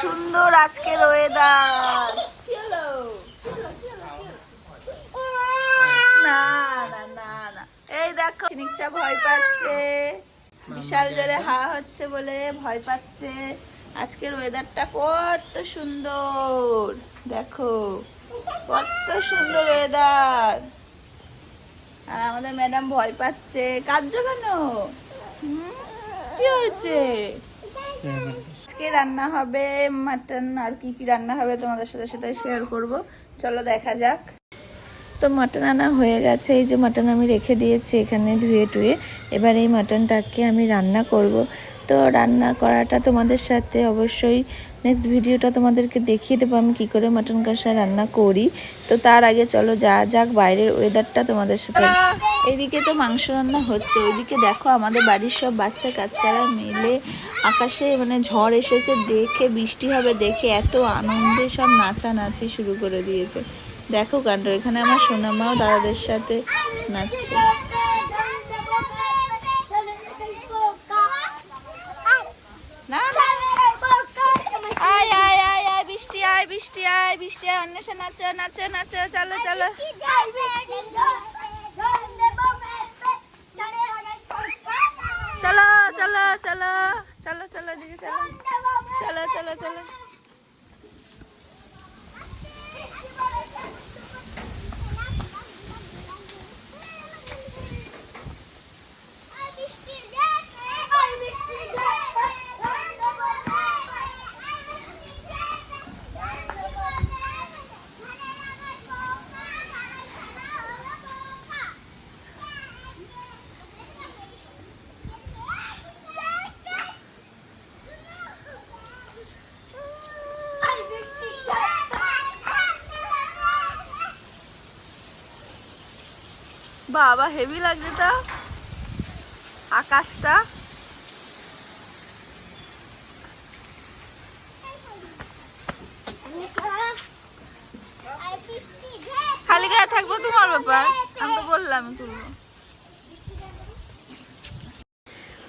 সুন্দর আজকের ওয়েদার না না না না। এই দেখো নিচা ভয় পাচ্ছে। বিশাল জোরে হা হচ্ছে বলে ভয় পাচ্ছে। আজকের ওয়েদারটা কত সুন্দর। দেখো, কত সুন্দর ওয়েদার আর আমাদের ম্যাডাম ভয় পাচ্ছে। কাঁদছো কেন? কি হয়েছে? আজকে রান্না হবে মাটন, আর কি কি রান্না হবে তোমাদের সাথে সেটাই শেয়ার করব। চলো দেখা যাক। তো মাটন আনা হয়ে গেছে, এই যে মাটন আমি রেখে দিয়েছি এখানে ধুয়ে টুয়ে। এবার এই মাটনটাকে আমি রান্না করব। তো রান্না করাটা তোমাদের সাথে অবশ্যই নেক্সট ভিডিওটা তোমাদেরকে দেখিয়ে দেবো আমি কী করে মাটন কষা রান্না করি। তো তার আগে চলো যা যাক, বাইরের ওয়েদারটা তোমাদের সাথে। এইদিকে তো মাংস রান্না হচ্ছে, ওইদিকে দেখো আমাদের বাড়ির সব বাচ্চা কাচ্চারা মিলে আকাশে মানে ঝড় এসেছে, দেখে বৃষ্টি হবে, দেখে এত আনন্দে সব নাচানাচি শুরু করে দিয়েছে। দেখো কাণ্ড, এখানে আমার সোনামাও দাদাদের সাথে নাচছে। বৃষ্টি আয় বৃষ্টি আয় অন্য অন্বেষা নাচো নাচো নাচো চলো চলো। চলো চলো চলো চলো চলো দিদি চলো। চলো চলো চলো। বাবা হেভি লাগছে তো। আকাশটা। খালি গায়ে থাকব তোমার ব্যাপার। আমি তো বললাম তুলবো।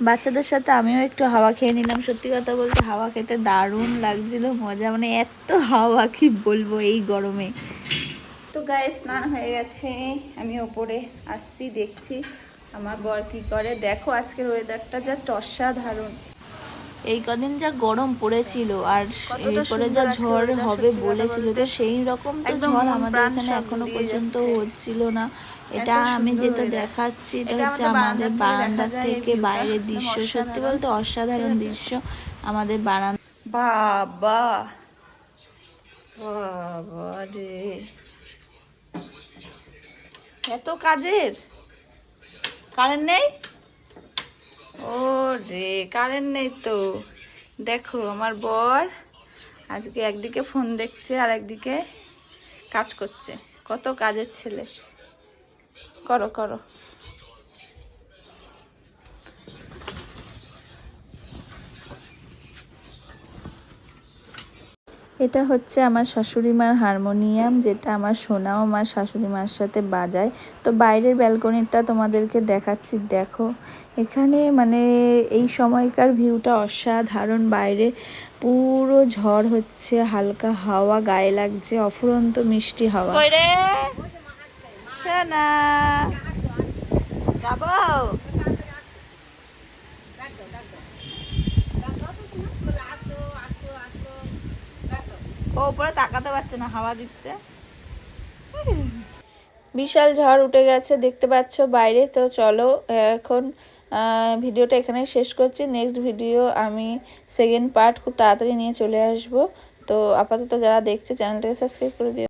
বাচ্চাদের সাথে আমিও একটু হাওয়া খেয়ে নিলাম। সত্যি কথা বলতে হাওয়া খেতে দারুণ লাগছিল, মজা। মানে এত হাওয়া কি বলব এই গরমে। তো গায়ে স্নান হয়ে গেছে। আমি ওপরে আসছি দেখছি আমার বর কি করে। দেখো আজকের ওয়েদারটা জাস্ট অসাধারণ। এই কদিন যা গরম পড়েছিল আর এরপরে যা ঝড় হবে বলেছিল তো সেই রকম তো ঝড় আমাদের এখানে এখনও পর্যন্ত হচ্ছিল না। এটা আমি যেটা দেখাচ্ছি এটা হচ্ছে আমাদের বারান্দা থেকে বাইরের দৃশ্য। সত্যি বলতে অসাধারণ দৃশ্য আমাদের বারান্দা বাবা! বাবা রে এত কাজের? কারেন্ট নেই? ও রে কারেন্ট নেই তো। দেখো, আমার বর আজকে একদিকে ফোন দেখছে, আর একদিকে কাজ করছে। কত কাজের ছেলে। করো করো। এটা হচ্ছে আমার শাশুড়ি মার হারমোনিয়াম, যেটা আমার সোনাও আমার শাশুড়ি মার সাথে বাজায়। তো বাইরের ব্যালকনিটা তোমাদেরকে দেখাচ্ছি, দেখো। এখানে মানে এই সময়কার ভিউটা অসাধারণ। বাইরে পুরো ঝড় হচ্ছে, হালকা হাওয়া, গায়ে লাগছে অফুরন্ত মিষ্টি হাওয়া। যাব। ও তাকাতে পারছে না, হাওয়া দিচ্ছে। বিশাল ঝড় উঠে গেছে, দেখতে পাচ্ছ বাইরে। তো চলো, এখন ভিডিওটা এখানে শেষ করছি। নেক্সট ভিডিও আমি সেকেন্ড পার্ট খুব তাড়াতাড়ি নিয়ে চলে আসব। তো আপাতত যারা দেখছে, চ্যানেলটাকে সাবস্ক্রাইব করে দিও।